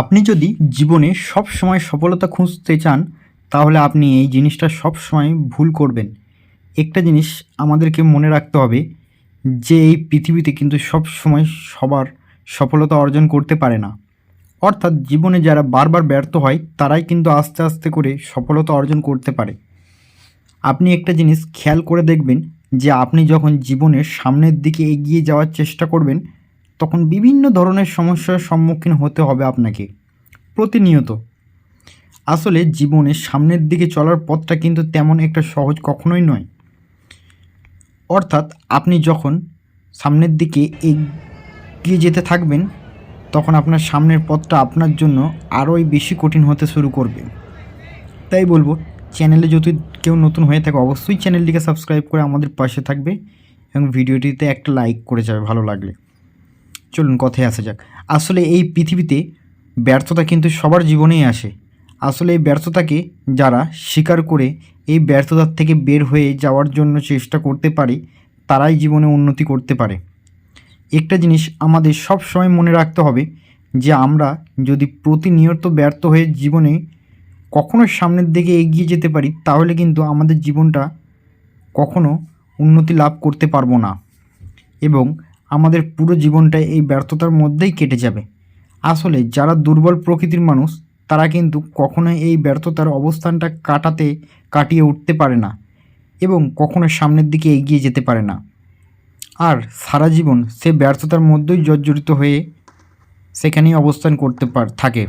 আপনি যদি জীবনে সব সময় সফলতা খুঁজতে চান, তাহলে আপনি এই জিনিসটা সব সময় ভুল করবেন। একটা জিনিস আমাদেরকে মনে রাখতে হবে যে এই পৃথিবীতে কিন্তু সব সময় সবার সফলতা অর্জন করতে পারে না। অর্থাৎ জীবনে যারা বারবার ব্যর্থ হয়, তারাই কিন্তু আস্তে আস্তে করে সফলতা অর্জন করতে পারে। আপনি একটা জিনিস খেয়াল করে দেখবেন যে আপনি যখন জীবনের সামনের দিকে এগিয়ে যাওয়ার চেষ্টা করবেন তখন বিভিন্ন ধরনের সমস্যার সম্মুখীন হতে হবে আপনাকে। প্রতিনিয়ত। আসলে জীবনের সামনের দিকে চলার পথটা কিন্তু তেমন একটা সহজ কখনোই নয়। অর্থাৎ আপনি যখন সামনের দিকে এগিয়ে যেতে থাকবেন, তখন আপনার সামনের পথটা আপনার জন্য আরোই বেশি কঠিন হতে শুরু করবে। তাই বলব, চ্যানেলে যদি কেউ নতুন হয়ে থাকে, অবশ্যই চ্যানেলটিকে সাবস্ক্রাইব করে আমাদের পাশে থাকবে এবং ভিডিওটিতে একটা লাইক করে যাবে, ভালো লাগলে। চলুন কথায় আসা যাক। আসলে এই পৃথিবীতে ব্যর্থতা কিন্তু সবার জীবনেই আসে। আসলে এই ব্যর্থতাকে যারা স্বীকার করে এই ব্যর্থতার থেকে বের হয়ে যাওয়ার জন্য চেষ্টা করতে পারে, তারাই জীবনে উন্নতি করতে পারে। একটা জিনিস আমাদের সব সময় মনে রাখতে হবে যে আমরা যদি প্রতিনিয়ত ব্যর্থ হয়ে জীবনে কখনো সামনের দিকে এগিয়ে যেতে পারি, তাহলে কিন্তু আমাদের জীবনটা কখনো উন্নতি লাভ করতে পারব না। এবং আমাদের পুরো জীবনটা এই ব্যর্থতার মধ্যেই কেটে যাবে। আসলে যারা দুর্বল প্রকৃতির মানুষ, তারা কিন্তু কখনোই এই ব্যর্থতার অবস্থানটা কাটাতে, কাটিয়ে উঠতে পারে না এবং কখনো সামনের দিকে এগিয়ে যেতে পারে না। আর সারা জীবন সে ব্যর্থতার মধ্যেই জর্জরিত হয়ে সেখানেই অবস্থান করতে পার থাকে।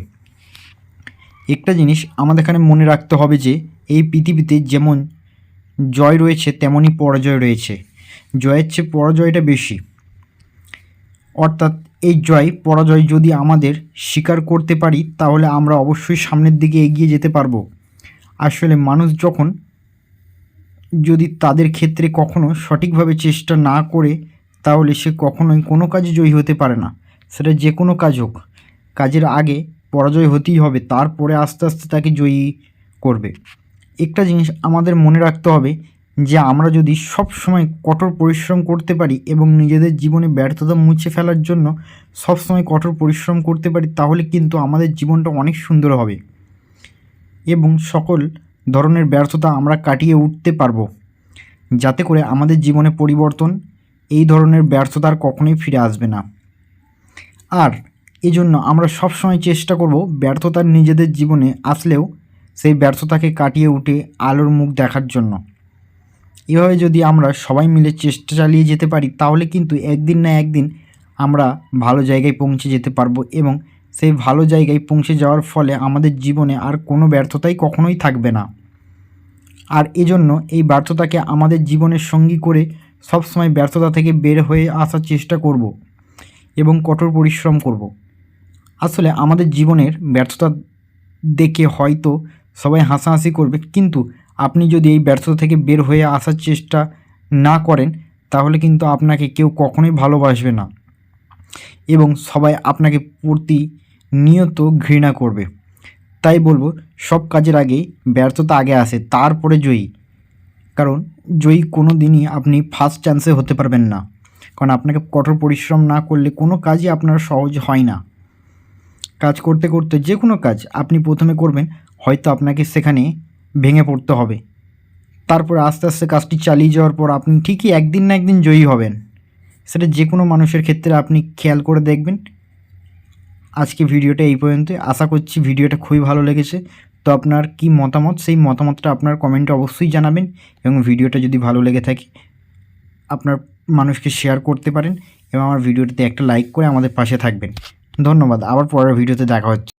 একটা জিনিস আমাদের এখানে মনে রাখতে হবে যে, এই পৃথিবীতে যেমন জয় রয়েছে, তেমনই পরাজয় রয়েছে। জয়ের চেয়ে পরাজয়টা বেশি। অর্থাৎ এই জয়, পরাজয় যদি আমাদের স্বীকার করতে পারি, তাহলে আমরা অবশ্যই সামনের দিকে এগিয়ে যেতে পারব। আসলে মানুষ যখন যদি তাদের ক্ষেত্রে কখনো সঠিকভাবে চেষ্টা না করে, তাহলে সে কখনোই কোনো কাজে জয়ী হতে পারে না। সেটা যে কোনো কাজ হোক। কাজের আগে পরাজয় হতেই হবে, তারপরে আস্তে আস্তে তাকে জয়ী করবে। একটা জিনিস আমাদের মনে রাখতে হবে যে আমরা যদি সব সময় কঠোর পরিশ্রম করতে পারি এবং নিজেদের জীবনে ব্যর্থতা মুছে ফেলার জন্য সব সময় কঠোর পরিশ্রম করতে পারি, তাহলে কিন্তু আমাদের জীবনটা অনেক সুন্দর হবে। এবং সকল ধরনের ব্যর্থতা আমরা কাটিয়ে উঠতে পারব। যাতে করে আমাদের জীবনে পরিবর্তন এই ধরনের ব্যর্থতার কখনোই ফিরে আসবে না। আর এই জন্য আমরা সবসময় চেষ্টা করব ব্যর্থতা নিজেদের জীবনে আসলেও সেই ব্যর্থতাকে কাটিয়ে উঠে আলোর মুখ দেখার জন্য। এভাবে যদি আমরা সবাই মিলে চেষ্টা চালিয়ে যেতে পারি, তাহলে কিন্তু একদিন না একদিন আমরা ভালো জায়গায় পৌঁছে যেতে পারব এবং সেই ভালো জায়গায় পৌঁছে যাওয়ার ফলে আমাদের জীবনে আর কোনো ব্যর্থতাই কখনোই থাকবে না। আর এজন্য এই ব্যর্থতাকে আমাদের জীবনের সঙ্গী করে সবসময় ব্যর্থতা থেকে বের হয়ে আসার চেষ্টা করব এবং কঠোর পরিশ্রম করব। আসলে আমাদের জীবনের ব্যর্থতা দেখে হয়তো সবাই হাসাহাসি করবে, কিন্তু আপনি যদি এই ব্যর্থতা থেকে বের হয়ে আসার চেষ্টা না করেন, তাহলে কিন্তু আপনাকে কেউ কখনোই ভালোবাসবে না এবং সবাই আপনাকে প্রতিনিয়ত ঘৃণা করবে। তাই বলব, সব কাজের আগেই ব্যর্থতা আগে আসে, তারপরে জয়ী। কারণ জয়ী কোনো দিনই আপনি ফার্স্ট চান্সে হতে পারবেন না। কারণ আপনাকে কঠোর পরিশ্রম না করলে কোনো কাজই আপনার সহজ হয় না। কাজ করতে করতে যে কোনো কাজ আপনি প্রথমে করবেন, হয়তো আপনাকে সেখানে ভেঙে পড়তে হবে। তারপর আস্তে আস্তে কাজটি চালিয়ে যাওয়ার পর আপনি ঠিকই একদিন না একদিন জয়ী হবেন। সেটা যে কোনো মানুষের ক্ষেত্রে আপনি খেয়াল করে দেখবেন। আজকে ভিডিওটা এই পর্যন্ত। আশা করছি ভিডিওটা খুবই ভালো লেগেছে। তো আপনার কি মতামত? সেই মতামতটা আপনার কমেন্টে অবশ্যই জানাবেন এবং ভিডিওটা যদি ভালো লেগে থাকে, আপনার মানুষকে শেয়ার করতে পারেন এবং আমার ভিডিওটাতে একটা লাইক করে আমাদের পাশে থাকবেন। ধন্যবাদ। আবার পরের ভিডিওতে দেখা হচ্ছে।